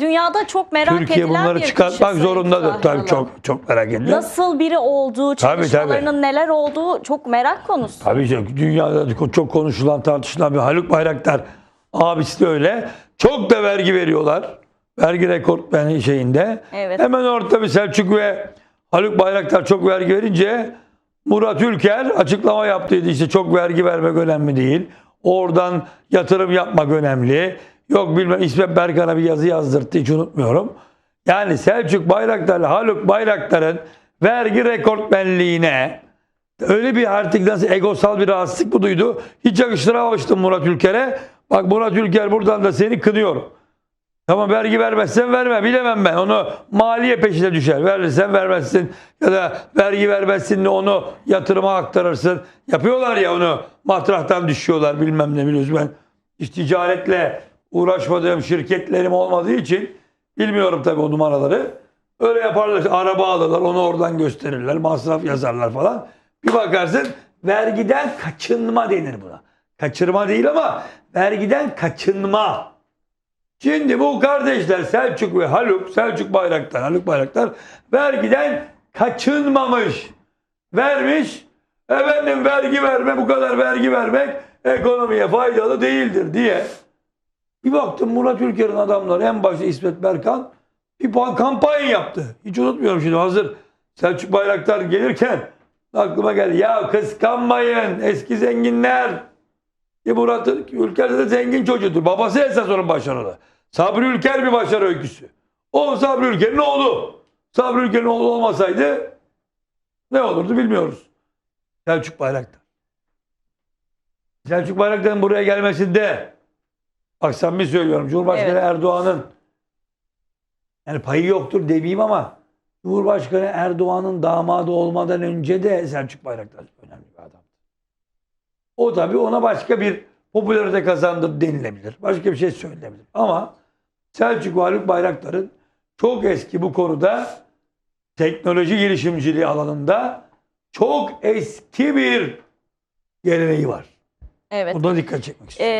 Dünyada çok merak Türkiye edilen bunları bir kişi çıkartmak Sayın zorundadır. Zahra Tabii çok çok merak edilir. Nasıl biri olduğu, Tabii, çalışmalarının neler olduğu çok merak konusu. Tabii canım dünyada çok konuşulan tartışılan bir Haluk Bayraktar abisi de öyle. Çok da vergi veriyorlar. Vergi rekortmeni şeyinde. Evet. Hemen orada bir Selçuk ve Haluk Bayraktar çok vergi verince Murat Ülker açıklama yaptıydı işte çok vergi vermek önemli değil. Oradan yatırım yapmak önemli. Yok bilmem İsmet Berkan'a bir yazı yazdırttı hiç unutmuyorum. Yani Selçuk Bayraktar'la Haluk Bayraktar'ın vergi rekortmenliğine öyle bir artık nasıl egosal bir rahatsızlık mı duydu? Hiç yakıştıramamıştım Murat Ülker'e. Bak Murat Ülker buradan da seni kınıyorum. Tamam vergi vermezsen verme bilemem ben. Onu maliye peşine düşer. Verirsen vermezsin ya da vergi vermezsin de onu yatırıma aktarırsın. Yapıyorlar ya onu matrahtan düşüyorlar bilmem ne biliyorsun ben. Hiç ticaretle uğraşmadığım şirketlerim olmadığı için bilmiyorum tabii o numaraları. Öyle yaparlar. araba alırlar onu oradan gösterirler. Masraf yazarlar falan. Bir bakarsın vergiden kaçınma denir buna. Kaçırma değil ama vergiden kaçınma. Şimdi bu kardeşler Selçuk ve Haluk, Selçuk Bayraktar, Haluk Bayraktar vergiden kaçınmamış. Vermiş. Efendim vergi verme, bu kadar vergi vermek ekonomiye faydalı değildir diye. Bir baktım Murat Ülker'in adamları en başta İsmet Berkan bir pa- kampanya yaptı. Hiç unutmuyorum şimdi hazır Selçuk Bayraktar gelirken aklıma geldi. Ya kıskanmayın eski zenginler. E Murat Ülker de zengin çocuğudur. Babası esas onun başarılı. Sabri Ülker bir başarı öyküsü. O Sabri Ülker'in oğlu. Sabri Ülker'in oğlu olmasaydı ne olurdu bilmiyoruz. Selçuk Bayraktar. Selçuk Bayraktar'ın buraya gelmesinde bak samimi söylüyorum Cumhurbaşkanı Evet. Erdoğan'ın yani payı yoktur demeyeyim ama Cumhurbaşkanı Erdoğan'ın damadı olmadan önce de Selçuk Bayraktar önemli bir adam. O tabii ona başka bir popülarite kazandır denilebilir. Başka bir şey söylenebilir. Ama Selçuk ve Haluk Bayraktar'ın çok eski bu konuda teknoloji girişimciliği alanında çok eski bir geleneği var. Evet. Buna dikkat çekmek istiyorum. Ee,